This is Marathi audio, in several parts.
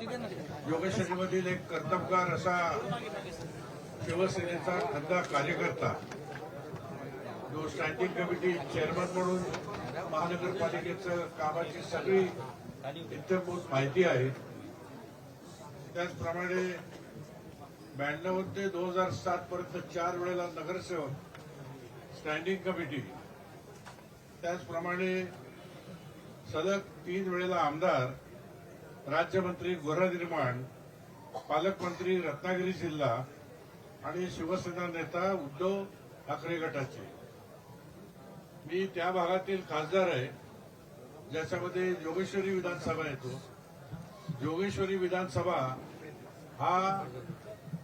योगेश्वरीमधील एक कर्तबगार असा शिवसेनेचा खंदा कार्यकर्ता जो स्टँडिंग कमिटी चेअरमन म्हणून महानगरपालिकेचं कामाची सगळी इत्यंभूत माहिती आहे. त्याचप्रमाणे ब्याण्णव ते दोन हजार सात पर्यंत चार वेळेला नगरसेवक स्टँडिंग कमिटी त्याचप्रमाणे सलग तीन वेळेला आमदार राज्यमंत्री गृहनिर्माण पालकमंत्री रत्नागिरी जिल्हा आणि शिवसेना नेता उद्धव ठाकरे गटाचे. मी त्या भागातील खासदार आहे ज्याच्यामध्ये जोगेश्वरी विधानसभा येतो. जोगेश्वरी विधानसभा हा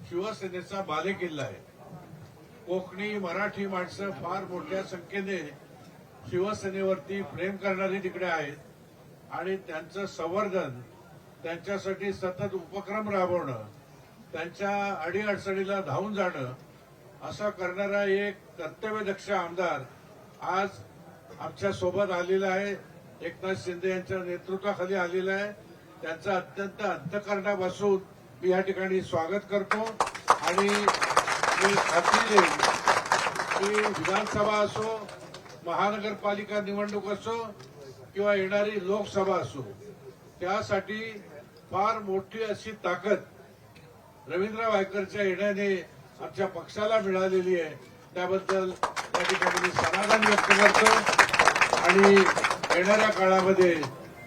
शिवसेनेचा बालेकिल्ला आहे. कोकणी मराठी माणसं फार मोठ्या संख्येने शिवसेनेवरती प्रेम करणारी तिकडे आहेत आणि त्यांचं संवर्धन त्यांच्यासाठी सतत उपक्रम राबवणं त्यांच्या अडीअडचणीला धावून जाणं असं करणारा एक कर्तव्यदक्ष आमदार आज आमच्यासोबत आलेला आहे. एकनाथ शिंदे यांच्या नेतृत्वाखाली आलेला आहे. त्यांचं अत्यंत अंतकरणापासून मी या ठिकाणी स्वागत करतो. आणि मी खात्री देईन की विधानसभा असो महानगरपालिका निवडणूक असो किंवा येणारी लोकसभा असो त्यासाठी फार मोठी अशी ताकद रवींद्र वायकरच्या येण्याने आमच्या पक्षाला मिळालेली आहे. त्याबद्दल त्या ठिकाणी मी समाधान व्यक्त करतो. आणि येणाऱ्या काळामध्ये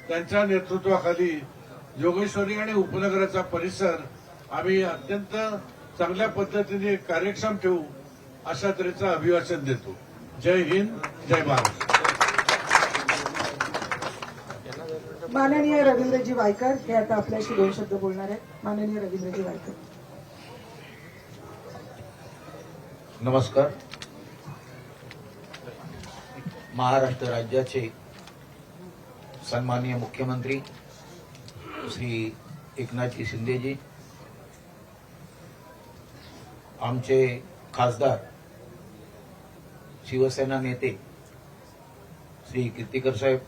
त्यांच्या नेतृत्वाखाली योगेश्वरी आणि उपनगराचा परिसर आम्ही अत्यंत चांगल्या पद्धतीने कार्यक्षम ठेवू अशा तऱ्हेचं अभिवाचन देतो. जय हिंद जय महाराष्ट्र माननीय रवींद्रजी वायकर हे आता आपल्याशी दोन शब्द बोलणार आहेत. माननीय रवींद्रजी वायकर. नमस्कार. महाराष्ट्र राज्याचे सन्माननीय मुख्यमंत्री श्री एकनाथजी शिंदेजी आमचे खासदार शिवसेना नेते श्री कीर्तिकर साहेब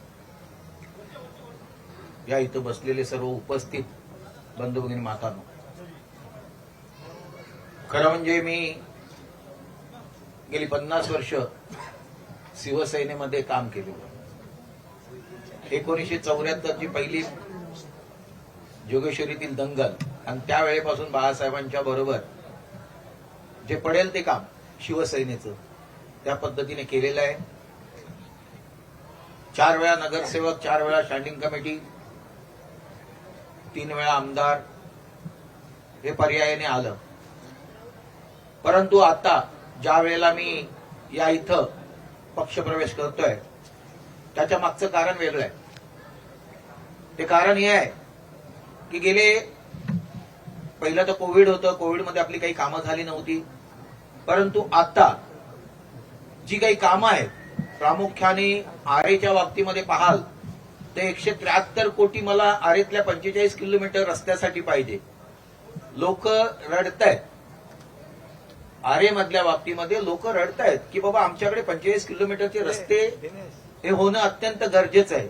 या इथं बसलेले सर्व उपस्थित बंधू भगिनी मातानो. खरं म्हणजे मी गेली पन्नास वर्ष शिवसेनेमध्ये काम केलेलं एकोणीसशे चौऱ्याहत्तरची पहिली जोगेश्वरीतील दंगल आणि त्यावेळेपासून बाळासाहेबांच्या बरोबर जे पडेल ते काम शिवसेनेचं त्या पद्धतीने केलेलं आहे. चार वेळा नगरसेवक चार वेळा स्टँडिंग कमिटी तीन वेळा आमदार हे पर्यायाने आलं. परंतु आता ज्या वेळेला मी या इथं पक्षप्रवेश करतोय त्याच्या मागचं कारण वेगळं आहे. ते कारण हे आहे की गेले पहिलं तर कोविड होतं कोविडमध्ये आपली काही कामं झाली नव्हती. परंतु आता जी काही कामं आहेत प्रामुख्याने आरेच्या बाबतीमध्ये पाहाल तर एकशे त्र्याहत्तर कोटी मला आरेतल्या पंचेचाळीस किलोमीटर रस्त्यासाठी पाहिजे. लोक रडतायत. आरे मधल्या बाबतीमध्ये लोक रडतायत की बाबा आमच्याकडे पंचेचाळीस किलोमीटरचे रस्ते हे होणं अत्यंत गरजेचं आहे.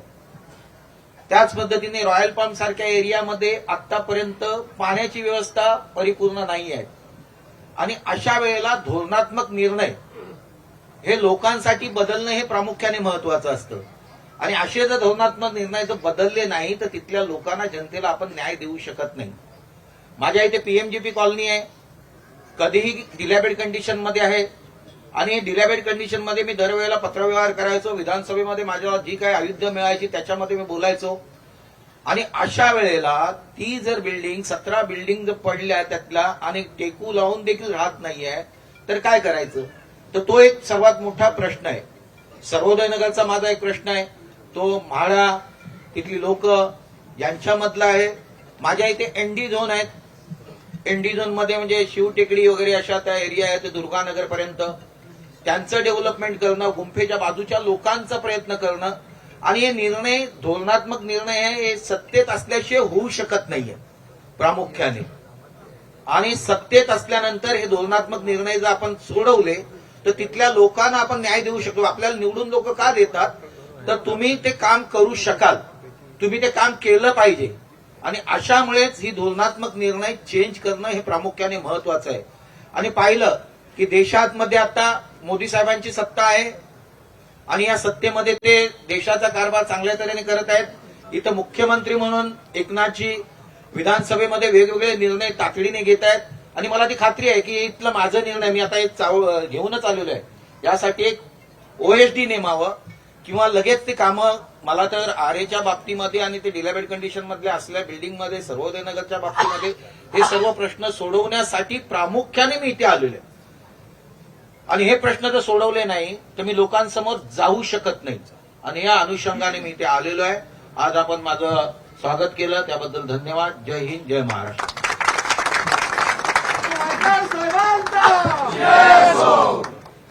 त्याच पद्धतीने रॉयल पाम सारख्या एरियामध्ये आतापर्यंत पाण्याची व्यवस्था परिपूर्ण नाही आहे. आणि अशा वेळेला धोरणात्मक निर्णय हे लोकांसाठी बदलणं हे प्रामुख्याने महत्वाचं असतं. आणि असे जर धोरणात्मक निर्णय जर बदलले नाही तर तिथल्या लोकांना जनतेला आपण न्याय देऊ शकत नाही. माझ्या इथे पीएमजीपी कॉलनी आहे. कधीही डिलॅबेड कंडिशनमध्ये आहे. आणि डिलॅबेड कंडिशनमध्ये मी दरवेळेला पत्रव्यवहार करायचो. विधानसभेमध्ये माझ्या जी काही आयुध्य मिळायची त्याच्यामध्ये मी बोलायचो. आणि अशा वेळेला ती जर बिल्डिंग सतरा बिल्डिंग जर पडल्या त्यातल्या आणि टेकू लावून देखील राहत नाहीये तर काय करायचं? तर तो एक सर्वात मोठा प्रश्न आहे. सर्वोदयनगरचा माझा एक प्रश्न आहे. तो म्हाडा तिथली लोक यांच्यामधला आहे. माझ्या इथे एनडी झोन आहेत. एनडी झोनमध्ये म्हणजे शिवटेकडी वगैरे अशा त्या एरिया आहेत दुर्गानगर पर्यंत. त्यांचं डेव्हलपमेंट करणं गुंफेच्या बाजूच्या लोकांचा प्रयत्न करणं. आणि हे निर्णय धोरणात्मक निर्णय हे सत्तेत असल्याशिवाय होऊ शकत नाहीये प्रामुख्याने. आणि सत्तेत असल्यानंतर हे धोरणात्मक निर्णय जर आपण सोडवले तर तिथल्या लोकांना आपण न्याय देऊ शकतो. आपल्याला निवडून लोक का देतात? तर तुम्ही ते काम करू शकाल. तुम्ही ते काम केलं पाहिजे. आणि अशामुळेच ही धोरणात्मक निर्णय चेंज करणं हे प्रामुख्याने महत्वाचं आहे. आणि पाहिलं की देशात मध्ये आता मोदी साहेबांची सत्ता आहे. आणि या सत्तेमध्ये ते देशाचा कारभार चांगल्या तऱ्हेने करत आहेत. इथं मुख्यमंत्री म्हणून एकनाथजी विधानसभेमध्ये वेगवेगळे निर्णय तातडीने घेत आहेत. आणि मला ती खात्री आहे की इथलं माझा निर्णय मी आता एक चाव- घेऊनच आलेलो आहे. यासाठी एक ओएसडी नेमावं. किंवा लगेच ते कामं मला तर आरेच्या बाबतीमध्ये आणि ते डिलेबेड कंडिशन मधले असल्या बिल्डिंगमध्ये सर्वोदय नगरच्या बाबतीमध्ये हे सर्व प्रश्न सोडवण्यासाठी प्रामुख्याने मी इथे आलेलो आहे. आणि हे प्रश्न जर सोडवले नाही तर मी लोकांसमोर जाऊ शकत नाही. आणि या अनुषंगाने मी इथे आलेलो आहे. आज आपण माझं स्वागत केलं. त्याबद्दल धन्यवाद. जय हिंद जय महाराष्ट्र.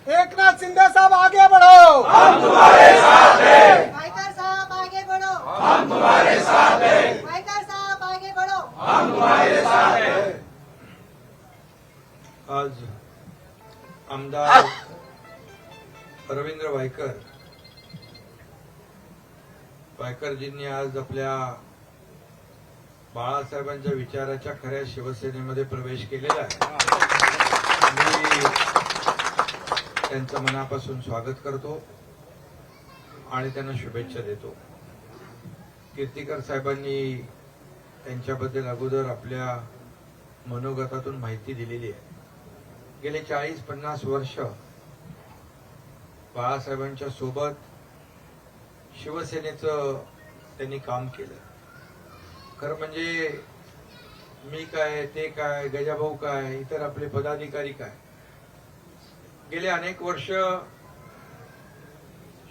एकनाथ शिंदे साहब आगे बढ़ो। वाइकर साहब आगे बढ़ो। हम तुम्हारे साथ हैं। वाइकर साहब आगे बढ़ो। आज आमदार रवींद्र वायकर वायकरजींनी आज आपल्या बाळासाहेबांच्या विचाराच्या खऱ्या शिवसेनेमध्ये प्रवेश केलेला आहे. त्यांचं मनापासून स्वागत करतो आणि त्यांना शुभेच्छा देतो. कीर्तीकर साहेबांनी त्यांच्याबद्दल अगोदर आपल्या मनोगतातून माहिती दिलेली आहे. गेले चाळीस पन्नास वर्ष बाळासाहेबांच्या सोबत शिवसेनेचं त्यांनी काम केलं. खरं म्हणजे मी काय ते काय गजाभाऊ काय इतर आपले पदाधिकारी काय गेले अनेक वर्ष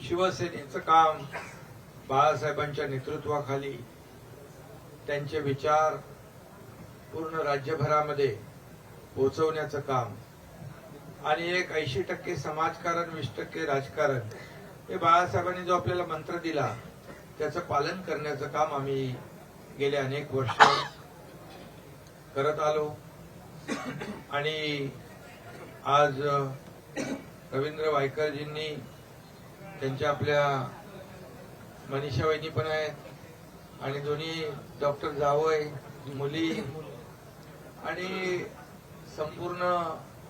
शिवसेनेचं काम बाळासाहेबांच्या नेतृत्वाखाली त्यांचे विचार पूर्ण राज्यभरामध्ये पोहोचवण्याचं काम आणि एक ऐंशी टक्के समाजकारण वीस टक्के राजकारण हे बाळासाहेबांनी जो आपल्याला मंत्र दिला त्याचं पालन करण्याचं काम आम्ही गेले अनेक वर्ष करत आलो. आणि आज रवींद्र वायकरजींनी त्यांच्या आपल्या मनीषा वहिनी पण आहेत आणि दोन्ही डॉक्टर जावय मुली आणि संपूर्ण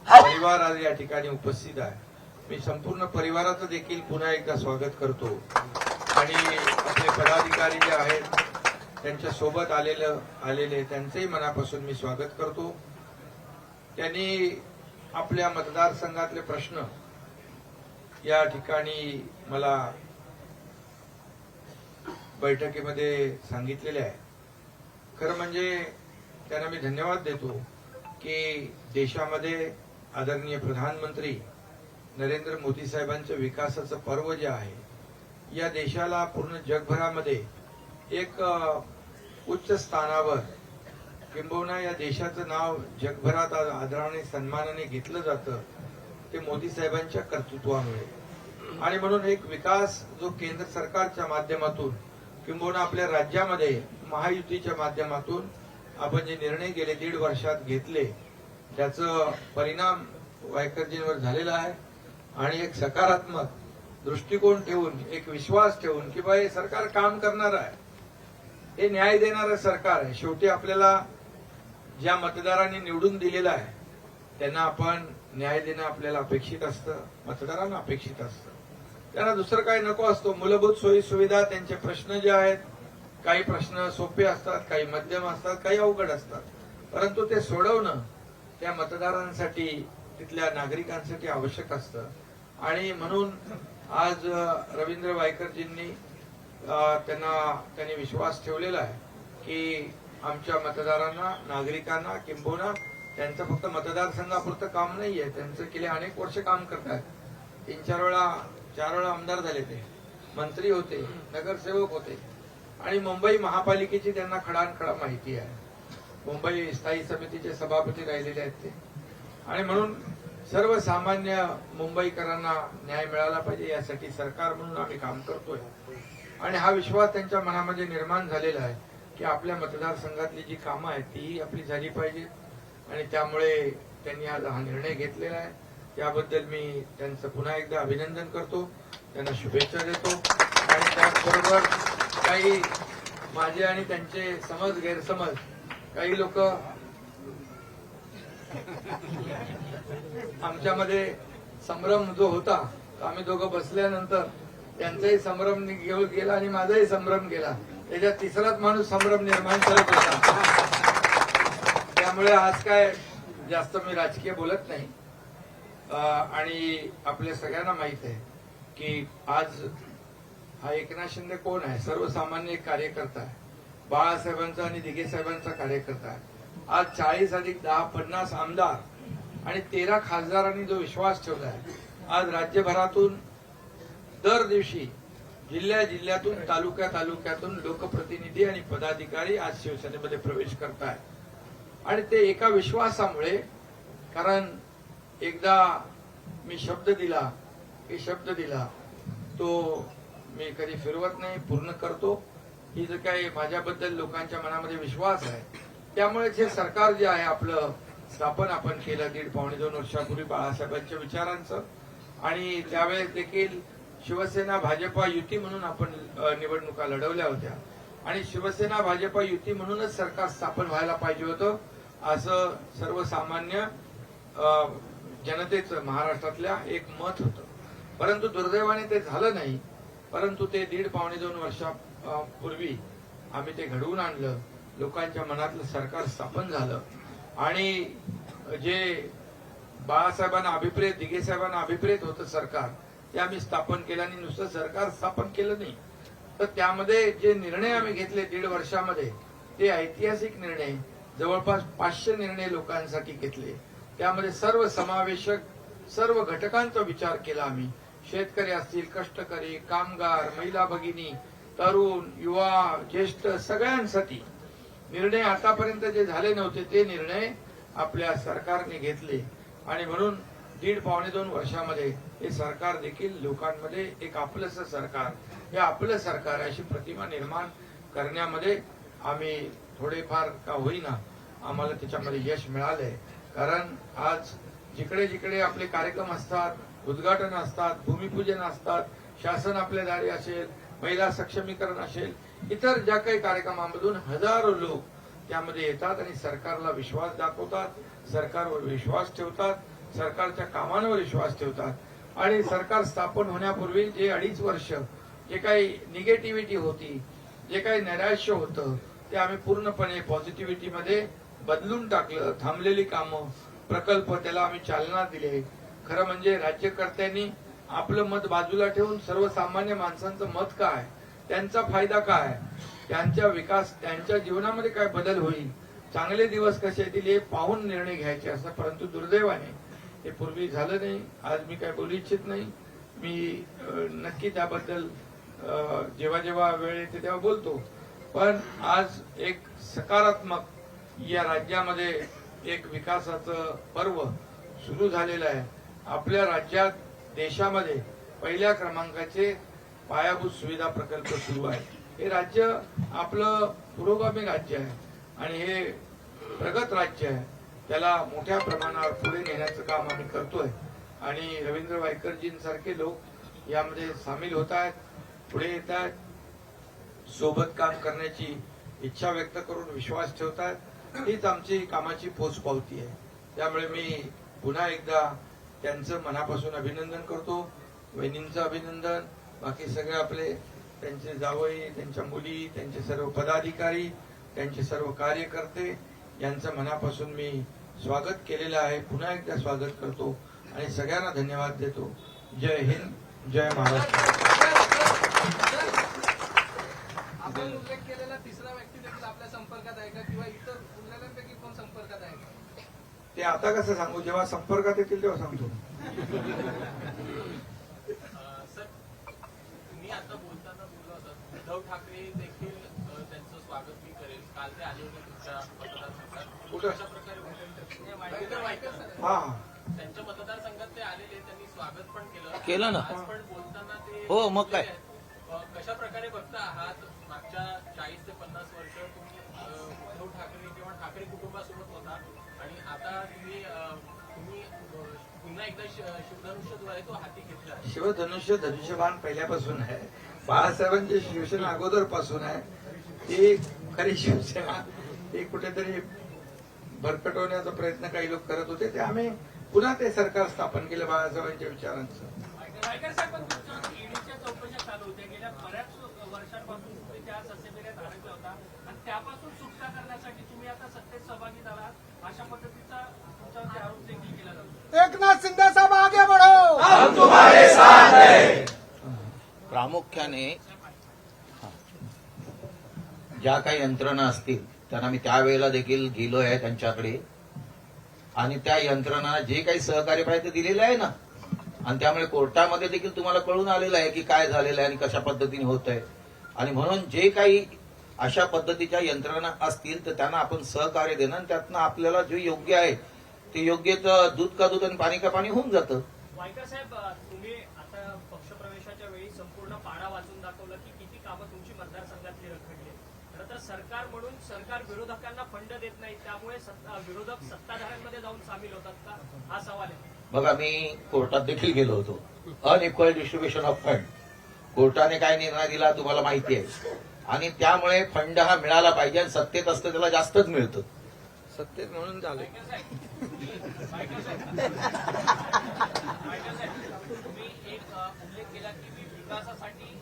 परिवार आज या ठिकाणी उपस्थित आहे. मी संपूर्ण परिवाराचं देखील पुन्हा एकदा स्वागत करतो. आणि आपले पदाधिकारी जे आहेत त्यांच्यासोबत आलेलं आलेले त्यांचंही मनापासून मी स्वागत करतो. त्यांनी आपल्या मतदारसंघातले प्रश्न या ठिकाणी मला बैठकीमध्ये सांगितलेले आहे. खरं म्हणजे त्यांना मी धन्यवाद देतो की देशामध्ये आदरणीय प्रधानमंत्री नरेंद्र मोदी साहेबांचं विकासाचं पर्व जे आहे या देशाला पूर्ण जगभरामध्ये एक उच्च स्थानावर किंबहुना या देशाचं नाव जगभरात आज आदराने सन्मानाने घेतलं जातं ते मोदी साहेबांच्या कर्तृत्वामुळे. आणि म्हणून एक विकास जो केंद्र सरकारच्या माध्यमातून किंबहुना आपल्या राज्यामध्ये महायुतीच्या माध्यमातून आपण जे निर्णय गेले दीड वर्षात घेतले त्याचं परिणाम वायकरजींवर झालेला आहे. आणि एक सकारात्मक दृष्टिकोन ठेवून एक विश्वास ठेवून की बा हे सरकार काम करणार आहे. हे न्याय देणारं सरकार आहे. शेवटी आपल्याला ज्या मतदारांनी निवडून दिलेलं आहे त्यांना आपण न्याय देणं आपल्याला अपेक्षित असतं मतदारांना अपेक्षित असतं. त्यांना दुसरं काही नको असतो. मूलभूत सोयी सुविधा त्यांचे प्रश्न जे आहेत काही प्रश्न सोपे असतात काही मध्यम असतात काही अवघड असतात. परंतु ते सोडवणं त्या मतदारांसाठी तिथल्या नागरिकांसाठी आवश्यक असतं. आणि म्हणून आज रवींद्र वायकरजींनी त्यांना त्यांनी विश्वास ठेवलेला आहे की आमच्या मतदारांना नागरिकांना किंबहुना त्यांचं फक्त मतदारसंघापुरतं काम नाहीये. त्यांचं गेले अनेक वर्ष काम करतात. तीन चार वेळा चार वेळा आमदार झाले ते. मंत्री होते नगरसेवक होते. आणि मुंबई महापालिकेची त्यांना खडानखडा माहिती आहे. मुंबई स्थायी समितीचे सभापती राहिलेले आहेत ते. आणि म्हणून सर्वसामान्य मुंबईकरांना न्याय मिळाला पाहिजे यासाठी सरकार म्हणून आम्ही काम करतोय. आणि हा विश्वास त्यांच्या मनामध्ये निर्माण झालेला आहे. की आपल्या मतदारसंघातली जी कामं आहेत तीही आपली झाली पाहिजेत आणि त्यामुळे त्यांनी आज हा निर्णय घेतलेला आहे. त्याबद्दल मी त्यांचं पुन्हा एकदा अभिनंदन करतो. त्यांना शुभेच्छा देतो. आणि त्याचबरोबर काही माझे आणि त्यांचे समज गैरसमज काही लोक आमच्यामध्ये संभ्रम जो होता तो आम्ही दोघं बसल्यानंतर त्यांचाही संभ्रम घेऊन गेला आणि माझाही संभ्रम गेला. त्याच्यात तिसराच माणूस संभ्रम निर्माण करत होता. त्यामुळे आज काय जास्त मी राजकीय बोलत नाही. आणि आपल्या सगळ्यांना माहीत आहे की आज हा एकनाथ शिंदे कोण आहे? सर्वसामान्य एक कार्यकर्ता आहे. बाळासाहेबांचा आणि दिघे साहेबांचा कार्यकर्ता आहे. आज चाळीस अधिक दहा पन्नास आमदार आणि तेरा खासदारांनी जो विश्वास ठेवला आहे. आज राज्यभरातून दर दिवशी जिल्ह्या जिल्ह्यातून तालुक्या तालुक्यातून लोकप्रतिनिधी आणि पदाधिकारी आज शिवसेनेमध्ये प्रवेश करतायत. आणि ते एका विश्वासामुळे कारण एकदा मी शब्द दिला की शब्द दिला तो मी कधी फिरवत नाही पूर्ण करतो. ही जर काही माझ्याबद्दल लोकांच्या मनामध्ये विश्वास आहे त्यामुळेच हे सरकार जे आहे आपलं स्थापन आपण केलं दीड पावणे दोन वर्षापूर्वी बाळासाहेबांच्या विचारांचं. आणि त्यावेळेस देखील शिवसेना भाजपा युती म्हणून आपण निवडणुका लढवल्या होत्या. आणि शिवसेना भाजपा युती म्हणूनच सरकार स्थापन व्हायला पाहिजे होतं. असं सर्वसामान्य जनतेचं महाराष्ट्रातल्या एक मत होतं. परंतु दुर्दैवाने ते झालं नाही. परंतु ते दीड पावणे दोन वर्षापूर्वी आम्ही ते घडवून आणलं. लोकांच्या मनातलं सरकार स्थापन झालं. आणि जे बाळासाहेबांना अभिप्रेत दिघेसाहेबांना अभिप्रेत होतं सरकार ते आम्ही स्थापन केलं आणि नुसतं सरकार स्थापन केलं नाही. तर त्यामध्ये जे निर्णय आम्ही घेतले दीड वर्षामध्ये ते ऐतिहासिक निर्णय जवळपास पाचशे निर्णय लोकांसाठी घेतले. त्यामध्ये सर्व समावेशक सर्व घटकांचा विचार केला आम्ही. शेतकरी असतील कष्टकरी कामगार महिला भगिनी तरुण युवा ज्येष्ठ सगळ्यांसाठी निर्णय आतापर्यंत जे झाले नव्हते ते निर्णय आपल्या सरकारने घेतले. आणि म्हणून दीड पावणे दोन वर्षामध्ये हे सरकार देखील लोकांमध्ये एक आपलंस सरकार हे आपलं सरकार अशी प्रतिमा निर्माण करण्यामध्ये आम्ही थोडेफार का होईना आम्हाला त्याच्यामध्ये यश मिळालंय. कारण आज जिकडे जिकडे आपले कार्यक्रम असतात उद्घाटन असतात भूमिपूजन असतात शासन आपल्या दारी असेल महिला सक्षमीकरण असेल इतर ज्या काही कार्यक्रमामधून हजारो लोक त्यामध्ये येतात आणि सरकारला विश्वास दाखवतात सरकारवर विश्वास ठेवतात सरकारच्या कामांवर विश्वास ठेवतात. आणि सरकार स्थापन होण्यापूर्वी जे अडीच वर्ष जे काही निगेटिव्हिटी होती जे काही नैराश्य होतं ते आम्ही पूर्णपणे पॉझिटिव्हिटीमध्ये बदलून टाकलं. थांबलेली कामं प्रकल्प त्याला आम्ही चालना दिले. खरं म्हणजे राज्यकर्त्यांनी आपलं मत बाजूला ठेवून सर्वसामान्य माणसांचं मत काय त्यांचा फायदा काय त्यांच्या विकास त्यांच्या जीवनामध्ये काय बदल होईल चांगले दिवस कसे येतील हे पाहून निर्णय घ्यायचे असं परंतु दुर्दैवाने हे पूर्वी झालं नाही आज मी काय बोलू इच्छित नाही. मी नक्की त्याबद्दल जेव्हा जेव्हा वेळ येते तेव्हा बोलतो. पण आज एक सकारात्मक या राज्यामध्ये एक विकासाचं पर्व सुरू झालेलं आहे. आपल्या राज्यात देशामध्ये पहिल्या क्रमांकाचे पायाभूत सुविधा प्रकल्प सुरू आहे हे राज्य आपलं पुरोगामी राज्य आहे आणि हे प्रगत राज्य आहे. त्याला मोठ्या प्रमाणावर पुढे नेण्याचं काम आम्ही करतोय. आणि रवींद्र वायकरजींसारखे लोक यामध्ये सामील होत आहेत पुढे येत आहेत सोबत काम करण्याची इच्छा व्यक्त करून विश्वास ठेवत आहेत. हीच आमची कामाची पोचपावती आहे. त्यामुळे मी पुन्हा एकदा त्यांचं मनापासून अभिनंदन करतो. वहिनींचं अभिनंदन. बाकी सगळे आपले त्यांचे जावई त्यांच्या मुली त्यांचे सर्व पदाधिकारी त्यांचे सर्व कार्यकर्ते यांचं मनापासून मी स्वागत केलेलं आहे. पुन्हा एकदा स्वागत करतो आणि सगळ्यांना धन्यवाद देतो. जय हिंद जय महाराष्ट्र. आपण उल्लेख केलेला तिसरा व्यक्ती देखील आपल्या संपर्कात आहे का? किंवा इतर उरलेल्यांपैकी कोण संपर्कात आहे? का ते आता कसं सांगू? जेव्हा संपर्कात येतील तेव्हा सांगतो. सर तुम्ही आता बोलताना बोलला होता. उद्धव ठाकरे देखील त्यांचं स्वागत मी करेल. काल ते आले होते तुमच्या मतदारसंघात. प्रकारे त्यांच्या मतदारसंघात ते आलेले त्यांनी स्वागत पण केलं. केलं ना. आज पण बोलताना ते हो, मग काय? कशा प्रकारे बघता आहात? मागच्या चाळीस ते पन्नास वर्ष तुम्ही उद्धव ठाकरे किंवा ठाकरे कुटुंबासोबत होता. आणि आता तुम्ही तुम्ही पुन्हा एकदा शिवधनुष्यद्वारे तो हाती घेतला. शिवधनुष्य धनुष्यबाण पहिल्यापासून आहे. बाळासाहेबांची शिवसेना अगोदरपासून आहे. ही खरी शिवसेना ही कुठेतरी भरकटवण्याचा प्रयत्न काही लोक करत होते ते आम्ही पुन्हा ते सरकार स्थापन केलं बाळासाहेबांच्या विचारांचं. वायकर साहेब पण तुमच्या ईडीच्या चौकशा चालू होत्या गेल्या बऱ्याच वर्षांपासून तुम्ही त्या सत्तेपेऱ्यात अडकला होता आणि त्यापासून सुटका करण्यासाठी तुम्ही आता सत्तेत सहभागी झालात अशा पद्धतीचा तुमच्यावरती आरोप देखील केला जातो. एकनाथ शिंदे साहब आगे बढ़ो। प्रामुख्याने ज्या काही यंत्रणा असतील त्यांना मी त्यावेळेला देखील गेलो आहे त्यांच्याकडे. आणि त्या यंत्रणा जे काही सहकार्य पाहिजे ते दिलेलं आहे ना. आणि त्यामुळे कोर्टामध्ये देखील तुम्हाला कळून आलेलं आहे की काय झालेलं आहे आणि कशा पद्धतीने होत आहे आणि म्हणून जे काही अशा पद्धतीच्या यंत्रणा असतील तर त्यांना आपण सहकार्य देणं आणि त्यातनं आपल्याला जे योग्य आहे ते योग्य तर दूध का दूध आणि पाणी का पाणी होऊन जातं. वायकर साहेब तुम्ही आता पक्षप्रवेशाच्या वेळी संपूर्ण पाडा वाचून दाखवला की किती कामं तुमची मतदारसंघातली रखडली खरं तर सरकार म्हणून सरकार विरोधकांना फंड देत नाही त्यामुळे सत्ता- विरोधक सत्ताधाऱ्यांमध्ये जाऊन सामील होतात का? हा सवाल आहे. बघा मी कोर्टात देखील गेलो होतो. अनइक्वल डिस्ट्रीब्युशन ऑफ फंड कोर्टाने काय निर्णय दिला तुम्हाला माहिती आहे. आणि त्यामुळे फंड हा मिळाला पाहिजे आणि सत्तेत असतं त्याला जास्तच मिळतं. सत्तेत म्हणून झालं. तुम्ही एक उल्लेख केला की मी विकासासाठी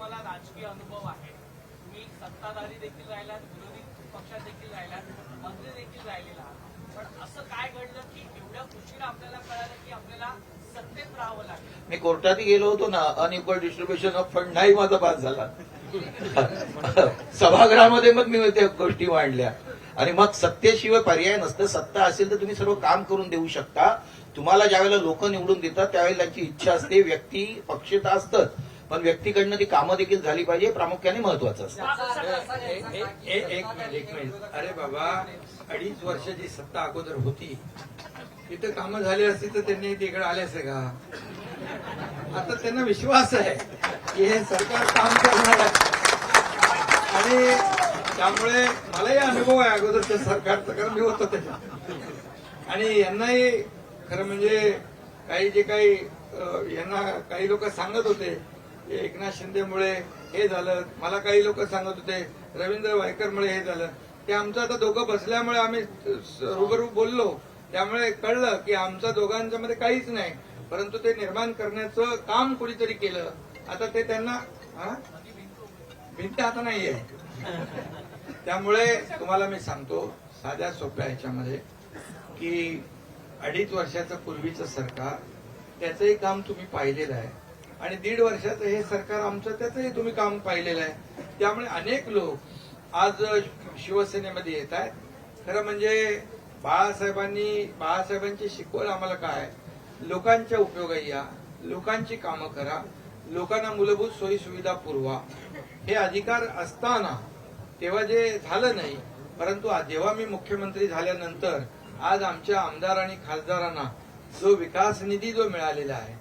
तुम्हाला राजकीय अनुभव आहे. तुम्ही सत्ताधारी देखील राहिलात विरोधी पक्षात देखील राहिलात मंत्री देखील राहिलेला पण असं काय घडलं की एवढ्या उशिरा आपल्याला कळालं की आपल्याला सत्तेत राहावं लागेल? मी कोर्टातही गेलो होतो ना अनइक्वल डिस्ट्रीब्युशन ऑफ फंड नाही माझा पास झाला. सभागृहामध्ये मग मी त्या गोष्टी मांडल्या. आणि मग सत्तेशिवाय पर्याय नसतं. सत्ता असेल तर तुम्ही सर्व काम करून देऊ शकता. तुम्हाला ज्यावेळेला लोक निवडून देतात त्यावेळेला त्यांची इच्छा असते व्यक्ती पक्षता असतं पण व्यक्तीकडनं ती कामं देखील झाली पाहिजे प्रामुख्याने महत्वाचं असतं. एक मिनिट एक मिनिट. अरे बाबा अडीच वर्षाची सत्ता अगोदर होती तिथं कामं झाली असती तर त्यांनी तिकडे आले असते का? आता त्यांना विश्वास आहे की हे सरकार काम करणार आहे. आणि त्यामुळे मलाही अनुभव आहे अगोदरच्या सरकारचा कारण मी होतो त्याच्यात. आणि यांनाही खरं म्हणजे काही जे काही यांना काही लोक सांगत होते एकनाथ शिंदेमुळे हे झालं. मला काही लोक सांगत होते रवींद्र वायकरमुळे हे झालं. ते आमचं आता दोघं बसल्यामुळे आम्ही रूबरू बोललो. त्यामुळे कळलं की आमच्या दोघांच्या मध्ये काहीच नाही. परंतु ते निर्माण करण्याचं काम कुणीतरी केलं. आता ते त्यांना हा? भिंत आता नाहीये. त्यामुळे तुम्हाला मी सांगतो साध्या सोप्या ह्याच्यामध्ये की अडीच वर्षाचं पूर्वीचं सरकार त्याचंही काम तुम्ही पाहिलेलं आहे. आणि दीड वर्षाचं हे सरकार आमचं त्याचंही तुम्ही काम पाहिलेलं आहे. त्यामुळे अनेक लोक आज शिवसेनेमध्ये येत आहेत. खरं म्हणजे बाळासाहेबांनी बाळासाहेबांची शिकवण आम्हाला काय? लोकांच्या उपयोगाई या लोकांची कामं करा लोकांना मूलभूत सोयी सुविधा पुरवा. हे अधिकार असताना तेव्हा जे झालं नाही परंतु जेव्हा मी मुख्यमंत्री झाल्यानंतर आज आमच्या आमदार आणि खासदारांना जो विकास निधी जो मिळालेला आहे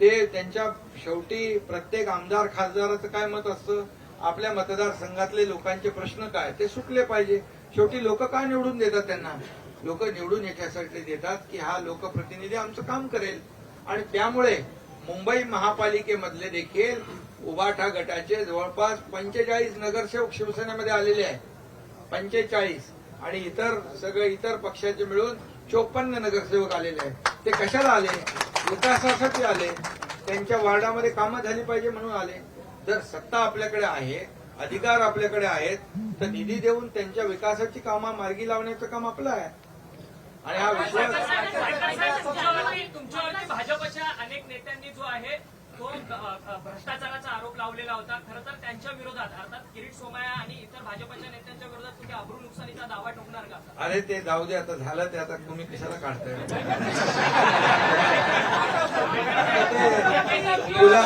ते त्यांच्या शेवटी प्रत्येक आमदार खासदाराचं काय मत असतं? आपल्या मतदारसंघातले लोकांचे प्रश्न काय? ते सुटले पाहिजे. शेवटी लोक का निवडून देतात त्यांना? लोक निवडून याच्यासाठी देतात की हा लोकप्रतिनिधी आमचं काम करेल. आणि त्यामुळे मुंबई महापालिकेमधले देखील उबाठा गटाचे जवळपास पंचेचाळीस नगरसेवक शिवसेनेमध्ये आलेले आहेत. पंचेचाळीस. आणि इतर सगळे इतर पक्षाचे मिळून चोपन्न नगरसेवक आलेले आहेत. ते कशाला आले? विकासासाठी आले त्यांच्या वार्डामध्ये कामं झाली पाहिजे म्हणून आले जर सत्ता आपल्याकडे आहे अधिकार आपल्याकडे आहेत तर निधी देऊन त्यांच्या विकासाची कामं मार्गी लावण्याचं काम आपलं आहे आणि हा विश्वास तुमच्यावरती भाजपच्या अनेक नेत्यांनी जो आहे तो भ्रष्टाचाराचा आरोप लावलेला होता. खरं तर त्यांच्या विरोधात अर्थात किरीट सोमाया आणि इतर भाजपच्या नेत्यांच्या विरोधात तुम्ही अब्रू नुकसानीचा दावा ठोकणार का? अरे ते जाऊ दे आता झालं ते आता तुम्ही कशाला काढताय? तुला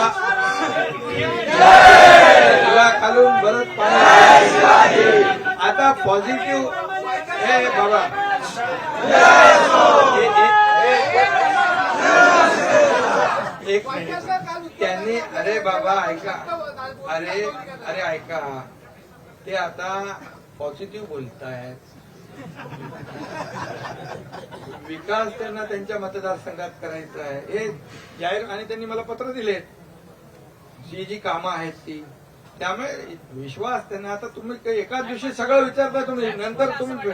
तुला खालून परत पाणी आता पॉझिटिव्ह हे बाबा. एक मिनिट. त्यांनी अरे बाबा ऐका. अरे अरे ऐका. ते आता पॉझिटिव्ह बोलतायत. विकास त्यांना त्यांच्या मतदारसंघात करायचा आहे. हे जाहीर आणि त्यांनी मला पत्र दिले जी जी कामं आहेत ती. त्यामुळे विश्वास त्यांना. आता तुम्ही एकाच दिवशी सगळं विचारता तुम्ही. नंतर तुम्ही